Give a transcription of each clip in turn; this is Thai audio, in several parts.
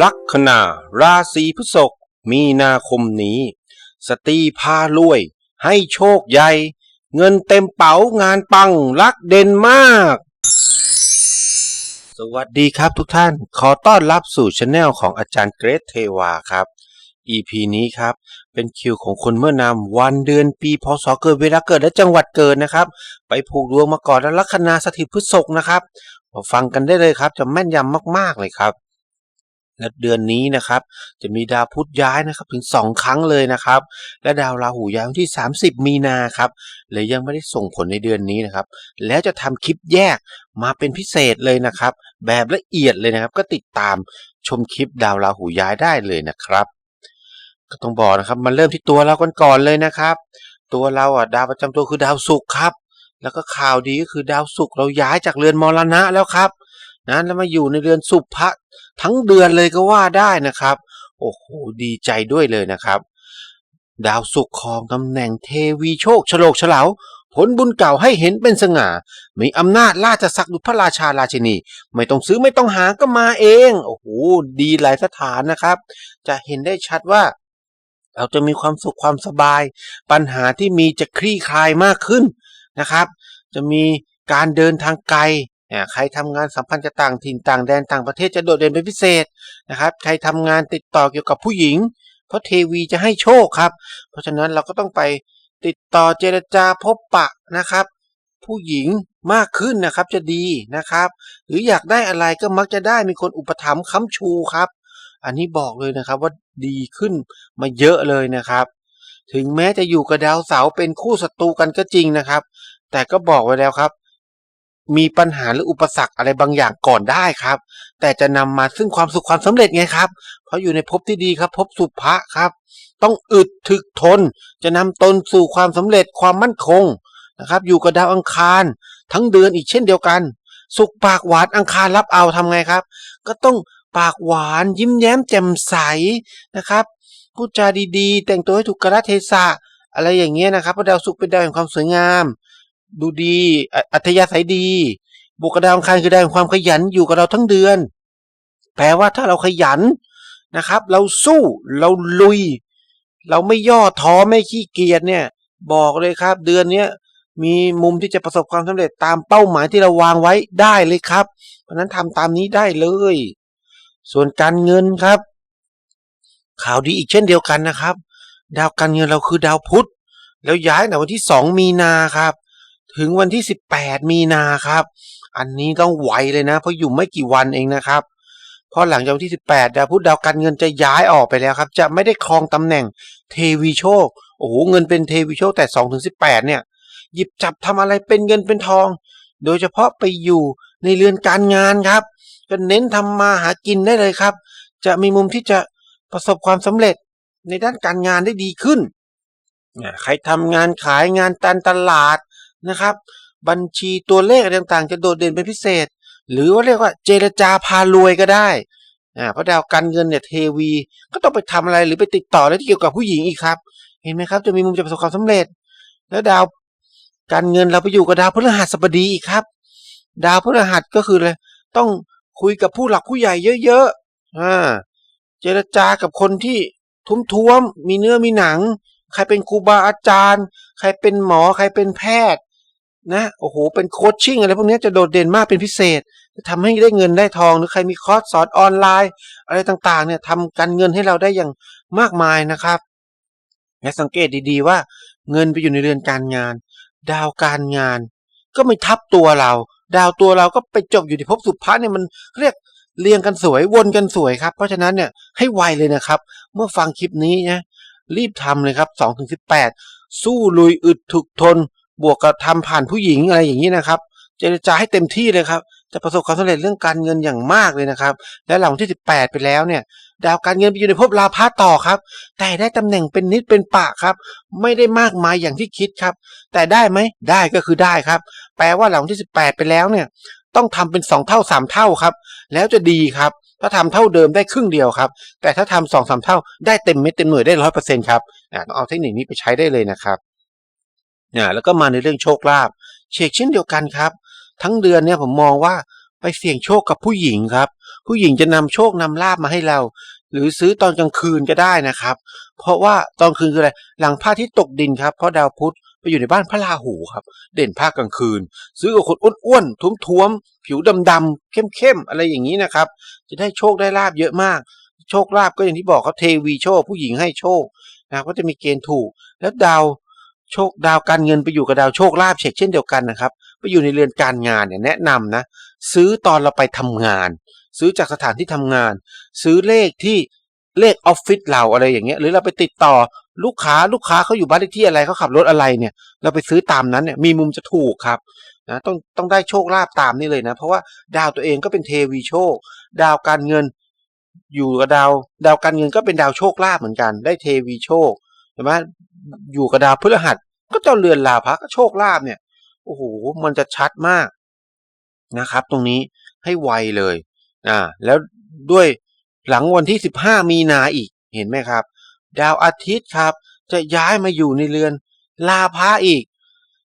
ลัคนาราศีพฤษภมีนาคมนี้ สตรีพารวย ให้โชคใหญ่ เงินเต็มเป๋างานปังรักเด่นมาก สวัสดีครับทุกท่านขอต้อนรับสู่ช anel ของอาจารย์เกรทเทวาครับ EP นี้ครับ เป็นคิวของคนเมื่อนำวันเดือนปีพศเกิดเวลาเกิดและจังหวัดเกิดนะครับ ไปผูกดวงมาก่อนและลัคนาสถิตพฤษภนะครับมาฟังกันได้เลยครับ จะแม่นยำมากๆเลยครับ และเดือนนี้นะครับ จะมีดาวพุธย้ายนะครับถึง 2 ครั้งเลยนะครับ และดาวราหูย้ายวันที่ 30 มีนาครับเลยยังไม่ได้ส่งผลในเดือนนี้นะครับ แล้วจะทำคลิปแยกมาเป็นพิเศษเลยนะครับ แบบละเอียดเลยนะครับ ก็ติดตามชมคลิปดาวราหูย้ายได้เลยนะครับ ก็ต้องบอกนะครับมาเริ่มที่ตัวเรากันก่อนเลยนะครับ ตัวเราอะดาวประจำตัวคือดาวศุกร์ครับแล้วก็ข่าวดีก็คือดาวศุกร์เราย้ายจากเรือนมรณะแล้วครับ นะแล้วมาอยู่ในเรือนสุภะทั้งเดือนเลยก็ว่าได้นะครับ โอ้โหดีใจด้วยเลยนะครับ ดาวศุกร์ครองตำแหน่งเทวีโชคฉลกเฉลาผลบุญเก่าให้เห็นเป็นสง่า มีอำนาจราชศักดิ์ดุจพระราชาราชินี ไม่ต้องซื้อไม่ต้องหาก็มาเอง โอ้โห ดีหลายสถานนะครับ จะเห็นได้ชัดว่า เราจะมีความสุขความสบาย ปัญหาที่มีจะคลี่คลายมากขึ้นนะครับ จะมีการเดินทางไกล ใครทำงานสัมพันธ์กับต่างถิ่นต่างแดนต่างประเทศจะโดดเด่นเป็นพิเศษนะครับใครทำงานติดต่อเกี่ยวกับผู้หญิง เพราะเทวีจะให้โชคครับ เพราะฉะนั้นเราก็ต้องไปติดต่อเจรจาพบปะนะครับ ผู้หญิงมากขึ้นนะครับจะดีนะครับ หรืออยากได้อะไรก็มักจะได้มีคนอุปถัมภ์ค้ำชูครับ อันนี้บอกเลยนะครับว่าดีขึ้นมาเยอะเลยนะครับ ถึงแม้จะอยู่กับดาวเสาเป็นคู่ศัตรูกันก็จริงนะครับ แต่ก็บอกไว้แล้วครับ มีปัญหาหรืออุปสรรคอะไรบางอย่างก่อนได้ครับ แต่จะนำมาซึ่งความสุขความสำเร็จไงครับ เพราะอยู่ในภพที่ดีครับภพสุภะครับ ต้องอึดถึกทน จะนำตนสู่ความสำเร็จความมั่นคงนะครับ อยู่กับดาวอังคาร ทั้งเดือนอีกเช่นเดียวกัน สุขปากหวานอังคารรับเอาทำไงครับ ก็ต้องปากหวานยิ้มแย้มแจ่มใสนะครับพูดจาดีๆ แต่งตัวให้ถูกกาลเทศะอะไรอย่างเงี้ยนะครับเพราะดาวศุกร์เป็นดาวแห่งความสวยงาม ดูดี อัธยาศัยดีบุกดาวอังคารคือดาวความขยันอยู่กับเราทั้งเดือน แปลว่าถ้าเราขยันนะครับ เราสู้เราลุย เราไม่ย่อท้อไม่ขี้เกียจเนี่ย บอกเลยครับ เดือนเนี้ยมีมุมที่จะประสบความสำเร็จตามเป้าหมายที่เราวางไว้ได้เลยครับ เพราะนั้นทำตามนี้ได้เลย ส่วนการเงินครับ ข่าวดีอีกเช่นเดียวกันนะครับ ดาวการเงินเราคือดาวพุธแล้วย้ายในวันที่ 2 มีนาครับ ถึงวันที่ 18 มีนาครับ อันนี้ต้องไวเลยนะ เพราะอยู่ไม่กี่วันเองนะครับเพราะหลังจากวันที่ 18 ดาวพุธดาวการเงินจะย้ายออกไปแล้วครับ จะไม่ได้ครองตำแหน่งเทวีโชค โอ้โห เงินเป็นเทวีโชคแต่ 2 ถึง 18 เนี่ย หยิบจับทำอะไรเป็นเงินเป็นทอง โดยเฉพาะไปอยู่ในเรือนการงานครับ ก็เน้นทำมาหากินได้เลยครับ จะมีมุมที่จะประสบความสำเร็จในด้านการงานได้ดีขึ้น ใครทำงานขายงานตันตลาด นะครับ บัญชีตัวเลขต่างๆ จะโดดเด่นเป็นพิเศษ หรือว่าเรียกว่าเจรจาพารวยก็ได้อ่าเพราะดาวการเงินเนี่ยเทวี ก็ต้องไปทำอะไรหรือไปติดต่ออะไรที่เกี่ยวกับผู้หญิงอีกครับ เห็นไหมครับ จะมีมุมจะประสบความสำเร็จ แล้วดาวการเงินเราไปอยู่กับดาวพฤหัสบดีอีกครับ ดาวพฤหัสก็คืออะไรต้องคุยกับผู้หลักผู้ใหญ่เยอะๆอ่าเจรจากับคนที่ทุ้มท้วมๆมีเนื้อมีหนัง ใครเป็นครูบาอาจารย์ ใครเป็นหมอใครเป็นแพทย์ นะโอ้โหเป็นโคชชิ่งอะไรพวกนี้จะโดดเด่นมากเป็นพิเศษ จะทำให้ได้เงินได้ทองหรือใครมีคอร์สสอนออนไลน์ อะไรต่างๆเนี่ยทำการเงินให้เราได้อย่างมากมายนะครับและสังเกตดีๆว่าเงินไปอยู่ในเรือนการงาน ดาวการงาน ก็ไม่ทับตัวเรา ดาวตัวเราก็ไปจบอยู่ที่ภพสุภะเนี่ยมันเรียกเรียงกันสวยวนกันสวยครับ เพราะฉะนั้นเนี่ยให้ไวเลยนะครับ เมื่อฟังคลิปนี้นะรีบทำเลยครับ2ถึง18 สู้ลุยอึดถึกทน บวกกับทำผ่านผู้หญิงอะไรอย่างนี้นะครับ เจรจาให้เต็มที่เลยครับ จะประสบความสำเร็จเรื่องการเงินอย่างมากเลยนะครับ และหลังที่ 18 ไปแล้วเนี่ย ดาวการเงินไปอยู่ในภพลาภะต่อครับ แต่ได้ตำแหน่งเป็นนิดเป็นปะครับ ไม่ได้มากมายอย่างที่คิดครับ แต่ได้ไหมได้ก็คือได้ครับ แปลว่าหลังที่ 18 ไปแล้วเนี่ย ต้องทำเป็น 2 เท่า 3 เท่าครับ แล้วจะดีครับถ้าทำเท่าเดิมได้ครึ่งเดียวครับ แต่ถ้าทำสองสามเท่าได้เต็มเม็ดเต็มหน่วยได้ร้อยเปอร์เซ็นต์ครับอ่าต้องเอาเทคนิคนี้ไปใช้ได้เลยนะครับ อ่าแล้วก็มาในเรื่องโชคลาภเชกเช่นเดียวกันครับ ทั้งเดือนเนี่ยผมมองว่าไปเสี่ยงโชคกับผู้หญิงครับ ผู้หญิงจะนำโชคนำลาบมาให้เรา หรือซื้อตอนกลางคืนก็ได้นะครับ เพราะว่าตอนคืนคืออะไรหลังพระอาทิตย์ตกดินครับเพราะดาวพุธไปอยู่ในบ้านพระราหูครับ เด่นภาคกลางคืน ซื้อกับคนอ้วนๆท้วมๆผิวดำๆเข้มๆอะไรอย่างนี้นะครับ จะได้โชคได้ลาบเยอะมาก โชคลาบก็อย่างที่บอกเขาเทวีโชคผู้หญิงให้โชคนะครับก็จะมีเกณฑ์ถูก แล้วดาว โชคดาวการเงินไปอยู่กับดาวโชคลาภเช็คเช่นเดียวกันนะครับไปอยู่ในเรือนการงานเนี่ยแนะนำนะซื้อตอนเราไปทำงาน ซื้อจากสถานที่ทำงาน ซื้อเลขที่เลขออฟฟิศเราอะไรอย่างเงี้ยหรือเราไปติดต่อลูกค้าลูกค้าเขาอยู่บ้านเลขที่อะไรเขาขับรถอะไรเนี่ยเราไปซื้อตามนั้นเนี่ยมีมุมจะถูกครับนะต้องต้องได้โชคลาภตามนี่เลยนะเพราะว่าดาวตัวเองก็เป็นเทวีโชค ดาวการเงิน อยู่กับดาว ดาวการเงินก็เป็นดาวโชคลาภเหมือนกัน ได้เทวีโชคเห็นไหม อยู่กับดาวพฤหัส ก็เจ้าเรือนลาภะก็โชคลาภเนี่ยโอ้โหมันจะชัดมากนะครับ ตรงนี้ให้ไวเลยอ่าแล้วด้วยหลังวันที่ 15 มีนาอีกเห็นไหมครับ ดาวอาทิตย์ครับ จะย้ายมาอยู่ในเรือนลาภะอีก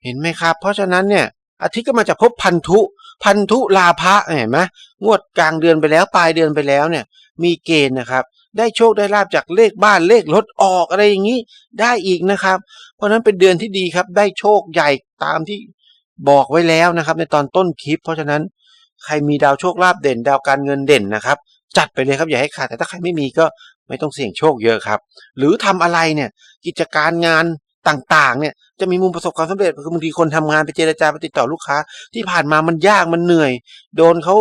เห็นไหมครับ เพราะฉะนั้นเนี่ยอาทิตย์ก็มาจากภพพันธุ พันธุลาภะเห็นไหมงวดกลางเดือนไปแล้วปลายเดือนไปแล้วเนี่ย มีเกณฑ์นะครับ ได้โชคได้ลาบจากเลขบ้านเลขรถออกอะไรอย่างนี้ได้อีกนะครับ เพราะฉะนั้นเป็นเดือนที่ดีครับ ได้โชคใหญ่ตามที่บอกไว้แล้วนะครับ ในตอนต้นคลิป เพราะฉะนั้นใครมีดาวโชคลาภเด่น ดาวการเงินเด่นนะครับ จัดไปเลยครับอย่าให้ขาดแต่ถ้าใครไม่มีก็ไม่ต้องเสี่ยงโชคเยอะครับ หรือทำอะไรเนี่ยกิจการงานต่างๆ เนี่ยจะมีมุมประสบความสำเร็จคือบางทีคนทำงานไปเจรจาไปติดต่อลูกค้า ที่ผ่านมามันยากมันเหนื่อย โดนเขา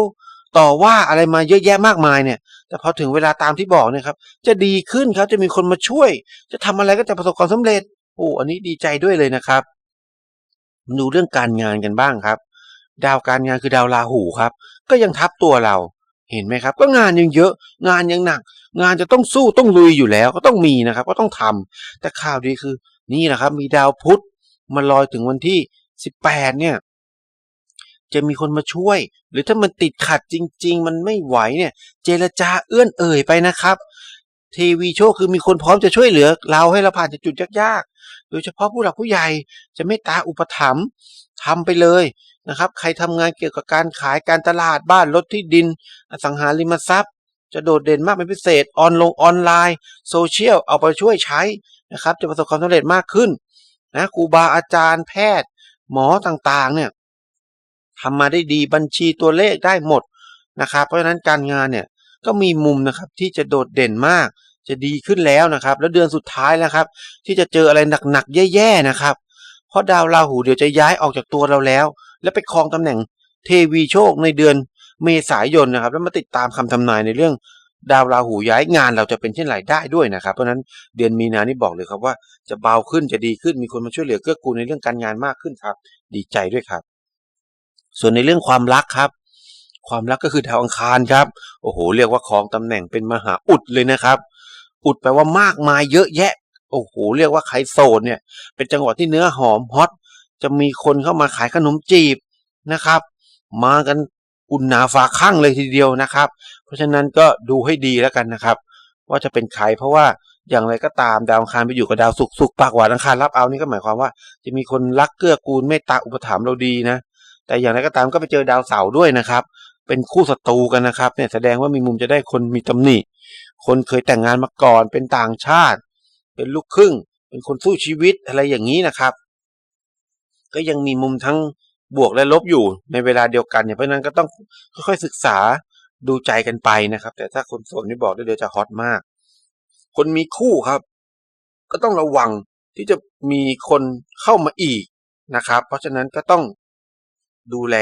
ต่อว่าอะไรมาเยอะแยะมากมายเนี่ย แต่พอถึงเวลาตามที่บอกเนี่ยครับ จะดีขึ้นครับจะมีคนมาช่วย จะทำอะไรก็จะประสบความสำเร็จโอ้อันนี้ดีใจด้วยเลยนะครับ ดูเรื่องการงานกันบ้างครับ ดาวการงานคือดาวราหูครับ ก็ยังทับตัวเราเห็นไหมครับ ก็งานยังเยอะ งานยังหนัก งานจะต้องสู้ต้องลุยอยู่แล้ว ก็ต้องมีนะครับ ก็ต้องทำแต่ข่าวดีคือ นี่นะครับ มีดาวพุธมาลอยถึงวันที่สิบแปดเนี่ย จะมีคนมาช่วย หรือถ้ามันติดขัดจริง ๆ มันไม่ไหวเนี่ย เจรจาเอื้อนเอ่ยไปนะครับทีวีโชคคือมีคนพร้อมจะช่วยเหลือ เราให้เราผ่านจากจุดยากๆ โดยเฉพาะผู้หลักผู้ใหญ่จะไม่ตาอุปถัมภ์ทำไปเลยนะครับ ใครทำงานเกี่ยวกับการขายการตลาดบ้านรถที่ดิน อสังหาริมทรัพย์ จะโดดเด่นมากเป็นพิเศษออนลงออนไลน์โซเชียลเอาไปช่วยใช้นะครับ จะประสบความสำเร็จมากขึ้นนะครูบาอาจารย์แพทย์ หมอต่างๆเนี่ย ทำมาได้ดีบัญชีตัวเลขได้หมดนะครับ เพราะฉะนั้นการงานเนี่ยก็มีมุมนะครับที่จะโดดเด่นมาก จะดีขึ้นแล้วนะครับ แล้วเดือนสุดท้ายแล้วครับ ที่จะเจออะไรหนักๆแย่ๆนะครับ เพราะดาวราหูเดี๋ยวจะย้ายออกจากตัวเราแล้ว แล้วไปครองตำแหน่งเทวีโชคในเดือนเมษายนนะครับ แล้วมาติดตามคำทำนายในเรื่องดาวราหูย้ายงานเราจะเป็นเช่นไรได้ด้วยนะครับ เพราะฉะนั้นเดือนมีนานี่บอกเลยครับว่าจะเบาขึ้นจะดีขึ้นมีคนมาช่วยเหลือเกื้อกูลในเรื่องการงานมากขึ้นครับ ดีใจด้วยครับ ส่วนในเรื่องความรักครับ ความรักก็คือดาวอังคารครับ โอ้โห เรียกว่าครองตำแหน่งเป็นมหาอุดเลยนะครับ อุดแปลว่ามากมายเยอะแยะ โอ้โห เรียกว่าใครโสดเนี่ย เป็นจังหวะที่เนื้อหอมฮอต จะมีคนเข้ามาขายขนมจีบนะครับ มากันอุ่นหนาฝาข้างเลยทีเดียวนะครับ เพราะฉะนั้นก็ดูให้ดีแล้วกันนะครับ ว่าจะเป็นใครเพราะว่าอย่างไรก็ตามดาวอังคารไปอยู่กับดาวศุกร์ศุกปากหวานอังคารรับเอานี่ก็หมายความว่า จะมีคนรักเกื้อกูลเมตตาอุปถัมภ์เราดีนะ แต่อย่างไรก็ตามก็ไปเจอดาวเสาร์ด้วยนะครับ เป็นคู่ศัตรูกันนะครับเนี่ยแสดงว่ามีมุมจะได้คนมีตำหนิ คนเคยแต่งงานมาก่อน เป็นต่างชาติ เป็นลูกครึ่ง เป็นคนสู้ชีวิตอะไรอย่างนี้นะครับ ก็ยังมีมุมทั้งบวกและลบอยู่ในเวลาเดียวกันเนี่ยเพราะฉะนั้นก็ต้องค่อยๆศึกษาดูใจกันไปนะครับ แต่ถ้าคนโสดนี่บอกได้เลยจะฮอตมาก คนมีคู่ครับ ก็ต้องระวังที่จะมีคนเข้ามาอีกนะครับ เพราะฉะนั้นก็ต้อง ดูแล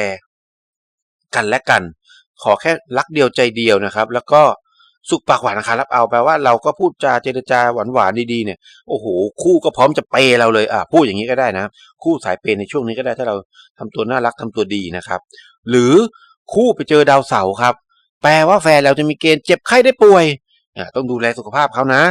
กันและกัน ขอแค่รักเดียวใจเดียวนะครับ แล้วก็สุขปากหวานนะครับรับเอาแปลว่าเราก็พูดจาเจรจาหวานหวานดีๆเนี่ยโอ้โหคู่ก็พร้อมจะเปย์เราเลยอะพูดอย่างนี้ก็ได้นะ คู่สายเปย์ในช่วงนี้ก็ได้ถ้าเราทำตัวน่ารักทำตัวดีนะครับ หรือคู่ไปเจอดาวเสาร์ครับ แปลว่าแฟนเราจะมีเกณฑ์เจ็บไข้ได้ป่วยต้องดูแลสุขภาพเขานะ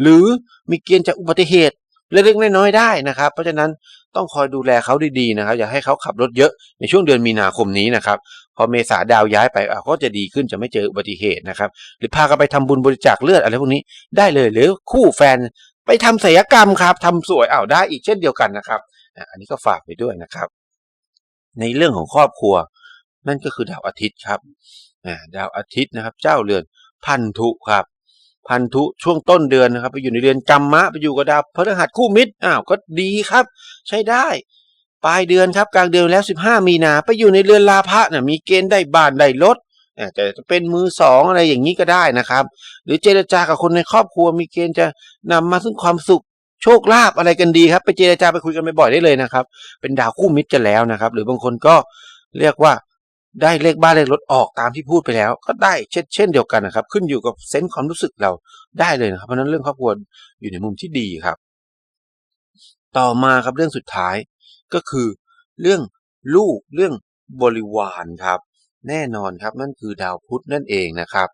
หรือมีเกณฑ์จากอุบัติเหตุ เล็กๆน้อยๆได้นะครับ เพราะฉะนั้นต้องคอยดูแลเขาดีๆนะครับ อย่าให้เขาขับรถเยอะในช่วงเดือนมีนาคมนี้นะครับ พอเมษาดาวย้ายไปก็จะดีขึ้นจะไม่เจออุบัติเหตุนะครับ หรือพากันไปทำบุญบริจาคเลือดอะไรพวกนี้ได้เลย หรือคู่แฟนไปทำศัลยกรรมครับทำสวยอ้าวได้อีกเช่นเดียวกันนะครับ อันนี้ก็ฝากไปด้วยนะครับ ในเรื่องของครอบครัว นั่นก็คือดาวอาทิตย์ครับดาวอาทิตย์นะครับ เจ้าเรือนพันธุครับ พันธุช่วงต้นเดือนนะครับ ไปอยู่ในเดือนกัมมะไปอยู่กับดาวพฤหัสคู่มิตรอ้าวก็ดีครับ ใช้ได้ ปลายเดือนครับกลางเดือนแล้ว 15 มีนาไปอยู่ในเรือนลาภะน่ะมีเกณฑ์ได้บ้านได้รถอ่าแต่จะเป็นมือสองอะไรอย่างนี้ก็ได้นะครับ หรือเจรจากับคนในครอบครัว มีเกณฑ์จะนำมาซึ่งความสุขโชคลาภอะไรกันดีครับ ไปเจรจาไปคุยกันบ่อยๆได้เลยนะครับ เป็นดาวคู่มิตรกันแล้วนะครับ หรือบางคนก็เรียกว่า ได้เลขบ้านเลขรถออกตามที่พูดไปแล้ว ก็ได้เช่นเช่นเดียวกันนะครับ ขึ้นอยู่กับเซนส์ความรู้สึกเราได้เลยนะครับ เพราะนั้นเรื่องครอบครัวอยู่ในมุมที่ดีครับ ต่อมาครับเรื่องสุดท้ายก็คือ เรื่องลูกเรื่องบริวารครับ แน่นอนครับนั่นคือดาวพุธนั่นเองนะครับ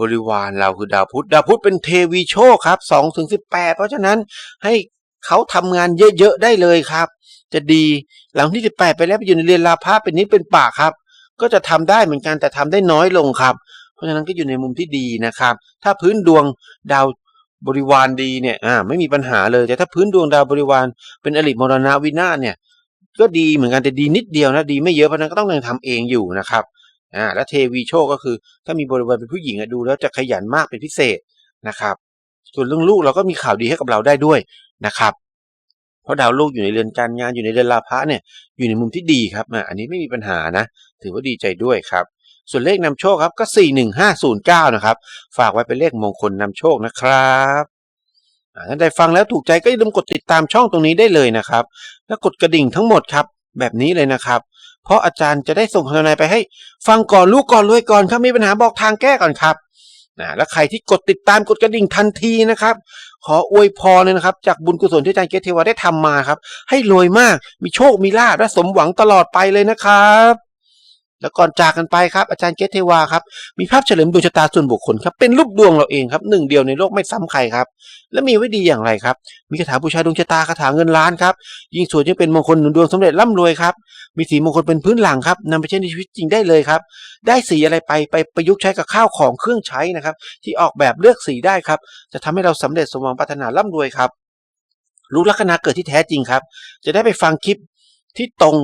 บริวารเราคือดาวพุธดาวพุธเป็นเทวีโชคครับสองถึงสิบแปดเพราะฉะนั้นให้เขาทำงานเยอะๆได้เลยครับ จะดีหลังที่สิบแปดไปแล้วไปอยู่ในเรียนลาภะเป็นนิดเป็นป่าครับ ก็จะทำได้เหมือนกันแต่ทำได้น้อยลงครับ เพราะฉะนั้นก็อยู่ในมุมที่ดีนะครับ ถ้าพื้นดวงดาวบริวารดีเนี่ยอ่าไม่มีปัญหาเลยแต่ถ้าพื้นดวงดาวบริวารเป็นอริมรณวินาศเนี่ยก็ดีเหมือนกันแต่ดีนิดเดียวนะดีไม่เยอะเพราะฉะนั้นก็ต้องยังทำเองอยู่นะครับอ่าและเทวีโชคก็คือ ถ้ามีบริวารเป็นผู้หญิงดูแล้วจะขยันมากเป็นพิเศษนะครับ ส่วนเรื่องลูกเราก็มีข่าวดีให้กับเราได้ด้วยนะครับ เพราะดาวลูกอยู่ในเรือนการงานอยู่ในเรือนลาภะเนี่ยอยู่ในมุมที่ดีครับอันนี้ไม่มีปัญหานะ ถือว่าดีใจด้วยครับส่วนเลขนำโชคครับก็ 41509 นะครับ ฝากไว้เป็นเลขมงคลนำโชคนะครับท่านใดฟังแล้วถูกใจก็อย่าลืมกดติดตามช่องตรงนี้ได้เลยนะครับ แล้วกดกระดิ่งทั้งหมดครับ แบบนี้เลยนะครับ เพราะอาจารย์จะได้ส่งคำทนายไปให้ ฟังก่อนลูกก่อนรวยก่อนครับมีปัญหาบอกทางแก้ก่อนครับ นะและใครที่กดติดตามกดกระดิ่งทันทีนะครับ ขออวยพรเลยนะครับ จากบุญกุศลที่อาจารย์เกตเทวาได้ทำมาครับ ให้รวยมากมีโชคมีลาภและสมหวังตลอดไปเลยนะครับ แล้วก่อนจากกันไปครับอาจารย์เกตเทวาครับมีภาพเฉลิมดวงชะตาส่วนบุคคลครับเป็นรูปดวงเราเองครับหนึ่งเดียวในโลกไม่ซ้ำใครครับและมีไว้ดีอย่างไรครับ มีคาถาบูชาดวงชะตาคาถาเงินล้านครับยิ่งสวยยิ่งเป็นมงคลหนุนดวงสำเร็จร่ำรวยครับมีสีมงคลเป็นพื้นหลังครับนำไปใช้ในชีวิตจริงได้เลยครับ ได้สีอะไรไปไปประยุกต์ใช้กับข้าวของเครื่องใช้นะครับ ที่ออกแบบเลือกสีได้ครับ จะทำให้เราสำเร็จสมหวังปรารถนาร่ำรวยครับรู้ลัคนาเกิดที่แท้จริงครับ จะได้ไปฟังคลิปที่ตรง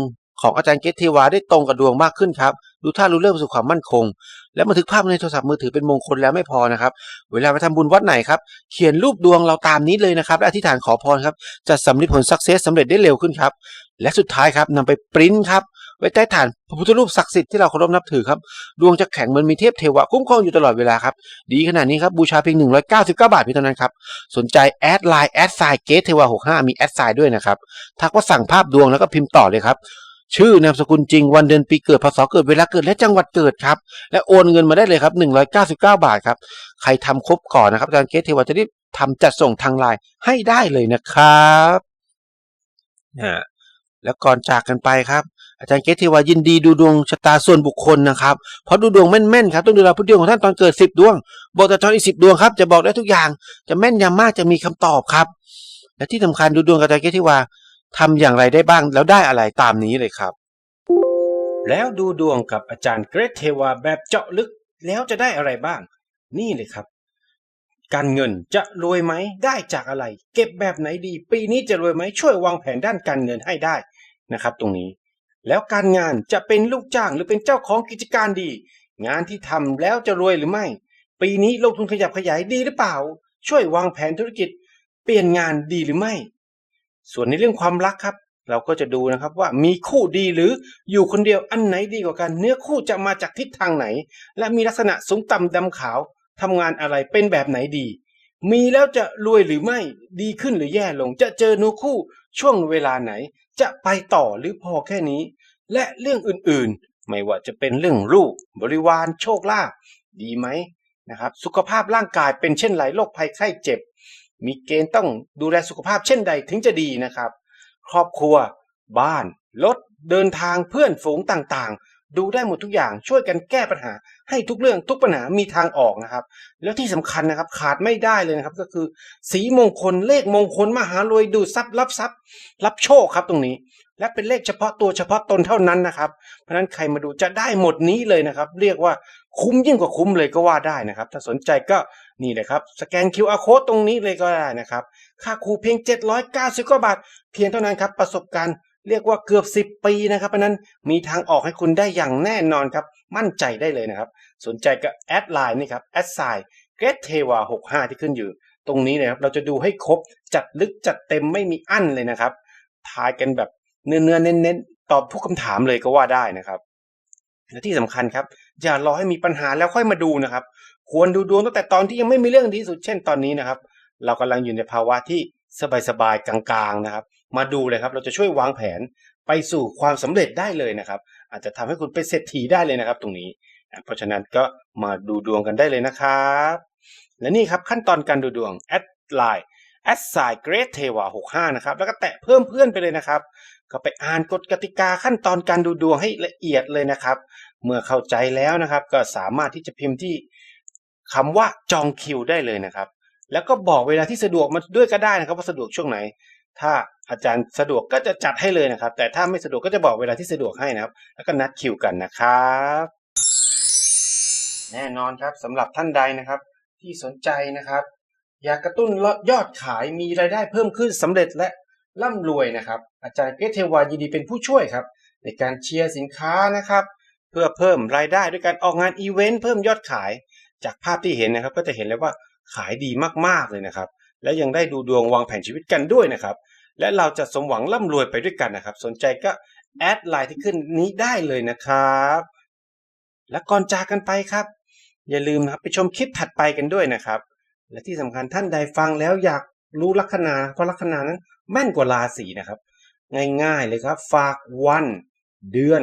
ของอาจารย์เกตเทวาได้ตรงกับดวงมากขึ้นครับ ดูท่ารู้เรื่องประสบความมั่นคง และบันทึกภาพในโทรศัพท์มือถือเป็นมงคลแล้วไม่พอนะครับ เวลาไปทำบุญวัดไหนครับ เขียนรูปดวงเราตามนี้เลยนะครับและอธิษฐานขอพรครับ จะสำเร็จผลสักเซสสำเร็จได้เร็วขึ้นครับ และสุดท้ายครับนำไปปริ้นครับไว้ใต้ฐานพระพุทธรูปศักดิ์สิทธิ์ที่เราเคารพนับถือครับ ดวงจะแข็งเหมือนมีเทพเทวะคุ้มครองอยู่ตลอดเวลาครับ ดีขนาดนี้ครับ บูชาเพียง 199 บาทเพียงเท่านั้นครับ สนใจแอดไลน์แอดไซน์เกตเทวา65 มีแอดไซด้วยนะครับ ทักว่าสั่งภาพดวงแล้วก็พิมพ์ต่อเลยครับ ชื่อนามสกุลจริงวันเดือนปีเกิดพศเกิดเวลาเกิดและจังหวัดเกิดครับ และโอนเงินมาได้เลยครับ199 บาทครับ ใครทำครบก่อนนะครับอาจารย์เกตเทวาจะรีบทำจัดส่งทางไลน์ให้ได้เลยนะครับอ่าแล้วก่อนจากกันไปครับ อาจารย์เกตเทวายินดีดูดวงชะตาส่วนบุคคลนะครับ เพราะดูดวงแม่นๆครับต้องดูแลพุทธดวงของท่านตอนเกิด 10 ดวง บอกแต่ตอนอีกสิบดวงครับจะบอกได้ทุกอย่าง จะแม่นยำมากจะมีคำตอบครับ และที่สำคัญดูดวงกับอาจารย์เกตเทวา ทำอย่างไรได้บ้างแล้วได้อะไรตามนี้เลยครับ แล้วดูดวงกับอาจารย์เกรทเทวาแบบเจาะลึกแล้วจะได้อะไรบ้าง นี่เลยครับ การเงินจะรวยไหมได้จากอะไร เก็บแบบไหนดี ปีนี้จะรวยไหมช่วยวางแผนด้านการเงินให้ได้นะครับ ตรงนี้ แล้วการงานจะเป็นลูกจ้างหรือเป็นเจ้าของกิจการดี งานที่ทำแล้วจะรวยหรือไม่ ปีนี้ลงทุนขยับขยายดีหรือเปล่า ช่วยวางแผนธุรกิจ เปลี่ยนงานดีหรือไม่ ส่วนในเรื่องความรักครับ เราก็จะดูนะครับว่ามีคู่ดีหรืออยู่คนเดียวอันไหนดีกว่ากัน เนื้อคู่จะมาจากทิศทางไหน และมีลักษณะสูงต่ำดำขาวทำงานอะไรเป็นแบบไหนดี มีแล้วจะรวยหรือไม่ดีขึ้นหรือแย่ลง จะเจอเนื้อคู่ช่วงเวลาไหน จะไปต่อหรือพอแค่นี้ และเรื่องอื่นๆ ไม่ว่าจะเป็นเรื่องลูกบริวารโชคลาภดีไหมนะครับ สุขภาพร่างกายเป็นเช่นไรโรคภัยไข้เจ็บ มีเกณฑ์ต้องดูแลสุขภาพเช่นใดถึงจะดีนะครับ ครอบครัว บ้าน รถ เดินทางเพื่อนฝูงต่างๆ ดูได้หมดทุกอย่างช่วยกันแก้ปัญหา ให้ทุกเรื่องทุกปัญหามีทางออกนะครับ แล้วที่สำคัญนะครับขาดไม่ได้เลยนะครับก็คือ สีมงคลเลขมงคลมหารวยดูทรัพย์รับทรัพย์ รับโชคครับตรงนี้ และเป็นเลขเฉพาะตัวเฉพาะตนเท่านั้นนะครับ เพราะฉะนั้นใครมาดูจะได้หมดนี้เลยนะครับ เรียกว่า คุ้มยิ่งกว่าคุ้มเลยก็ว่าได้นะครับ ถ้าสนใจก็นี่เลยครับสแกน QR code ตรงนี้เลยก็ได้นะครับ ค่าครูเพียง 790กว่าบาท เพียงเท่านั้นครับ ประสบการณ์เรียกว่าเกือบ 10 ปีนะครับเพราะนั้นมีทางออกให้คุณได้อย่างแน่นอนครับ มั่นใจได้เลยนะครับ สนใจก็แอดไลน์นี่ครับแอดไซน์เกรดเทวา65 ที่ขึ้นอยู่ ตรงนี้นะครับ เราจะดูให้ครบจัดลึกจัดเต็มไม่มีอั้นเลยนะครับทายกันแบบเนื้อเน้นๆตอบทุกคำถามเลยก็ว่าได้นะครับและที่สำคัญครับ อย่ารอให้มีปัญหาแล้วค่อยมาดูนะครับ ควรดูดวงตั้งแต่ตอนที่ยังไม่มีเรื่องดีสุดเช่นตอนนี้นะครับ เรากำลังอยู่ในภาวะที่สบายๆกลางๆนะครับ มาดูเลยครับเราจะช่วยวางแผนไปสู่ความสำเร็จได้เลยนะครับ อาจจะทำให้คุณเป็นเศรษฐีได้เลยนะครับ ตรงนี้ เพราะฉะนั้นก็มาดูดวงกันได้เลยนะครับ และนี่ครับขั้นตอนการดูดวงแอดไลน์แอดไซเกรดเทวา65นะครับ แล้วก็แตะเพิ่มเพื่อนไปเลยนะครับ ก็ไปอ่านกฎกติกาขั้นตอนการดูดวงให้ละเอียดเลยนะครับ เมื่อเข้าใจแล้วนะครับ ก็สามารถที่จะพิมพ์ที่คำว่าจองคิวได้เลยนะครับ แล้วก็บอกเวลาที่สะดวกมาด้วยก็ได้นะครับว่าสะดวกช่วงไหน ถ้าอาจารย์สะดวกก็จะจัดให้เลยนะครับ แต่ถ้าไม่สะดวกก็จะบอกเวลาที่สะดวกให้นะครับ แล้วก็นัดคิวกันนะครับ แน่นอนครับสำหรับท่านใดนะครับ ที่สนใจนะครับ อยากกระตุ้นยอดขายมีรายได้เพิ่มขึ้นสำเร็จและร่ำรวยนะครับ อาจารย์เกรเทวายินดีเป็นผู้ช่วยครับ ในการเชียร์สินค้านะครับ เพื่อเพิ่มรายได้ด้วยการออกงานอีเวนต์เพิ่มยอดขาย จากภาพที่เห็นนะครับ ก็จะเห็นเลยว่าขายดีมากๆเลยนะครับ และยังได้ดูดวงวางแผนชีวิตกันด้วยนะครับ และเราจะสมหวังร่ำรวยไปด้วยกันนะครับ สนใจก็แอดไลน์ที่ขึ้นนี้ได้เลยนะครับ และก่อนจากกันไปครับ อย่าลืมนะครับไปชมคลิปถัดไปกันด้วยนะครับ และที่สำคัญท่านใดฟังแล้วอยากรู้ลัคนาเพราะลัคนานั้นแม่นกว่าราศีนะครับ ง่ายๆเลยครับ ฝากวัน เดือน